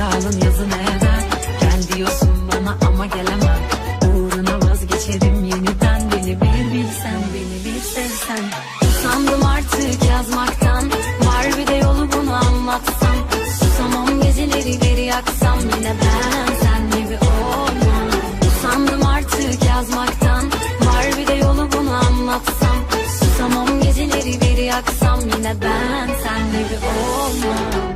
kara alın yazın eder. Gel diyorsun bana ama gelemem. Uğruna vazgeçerim yeniden. Beni bir bilsen beni bir sevsen. Usandım artık yazmaktan. Var bir de yolu bunu anlatsam. Susamam geceleri bir yaksam. Yine ben sen gibi olmam. Usandım artık yazmaktan. Var bir de yolu bunu anlatsam. Susamam geceleri bir yaksam. Yine ben sen gibi olmam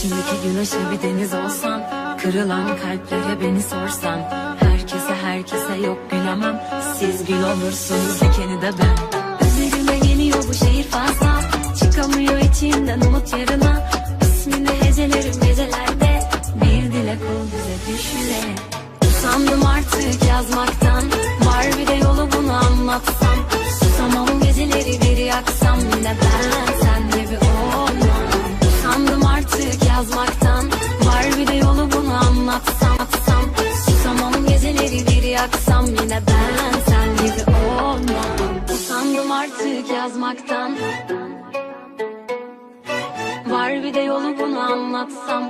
İçimdeki güneşe bir deniz olsan Kırılan kalplere beni sorsan Herkese herkese yok gülemem Siz gül olursunuz dikeni de ben. Üzerime geliyor bu şehir fazla Çıkamıyor içimden umut yarına. İsmini hecelerim gecelerde Bir dilek ol bize düşle Usandım artık yazmaktan Var bir de yolu bunu anlatsam. Susamam geceleri bir yaksam Yine ben yazmaktan Var bir de yolu bunu anlatsam atsam. Susamam geceleri bir yaksam Yine ben sen gibi olmam. Usandım artık yazmaktan. Var bir de yolu bunu anlatsam